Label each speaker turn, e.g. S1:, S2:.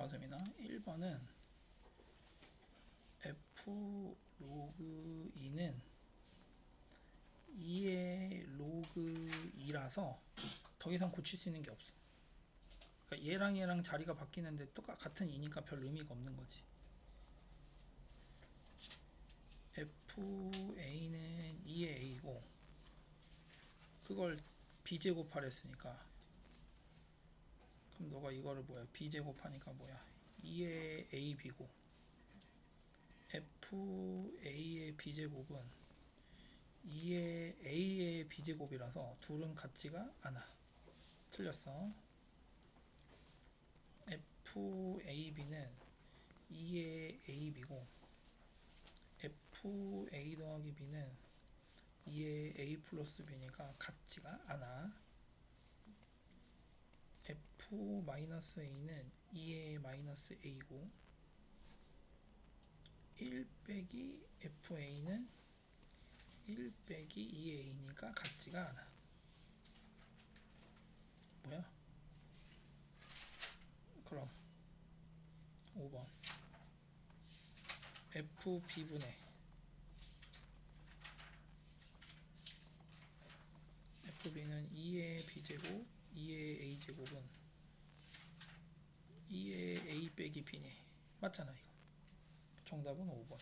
S1: 가슴이나 1번은 f 로그 2는 2의 로그 2라서 더 이상 고칠 수 있는 게 없어. 그러니까 얘랑 얘랑 자리가 바뀌는데 똑같 같은 2니까 별 의미가 없는 거지. FA는 2의 A고 그걸 B제곱하랬으니까 그럼 너가 이거를 뭐야? B제곱하니까 뭐야? 2의 AB고 FA의 B제곱은 2의 A의 B제곱이라서 둘은 같지가 않아. 틀렸어. FAB는 2의 AB고 FA 더하기 B는 2의 A 플러스 B니까 같지가 않아. F 마이너스 A는 2의 마이너스 A고 1 빼기 FA는 1 빼기 2의 A니까 같지가 않아. 뭐야? 그럼 5번 FB분의 FB는 2의 B제곱 2의 A제곱은 2의 A 빼기 B네 맞잖아 이거. 정답은 5번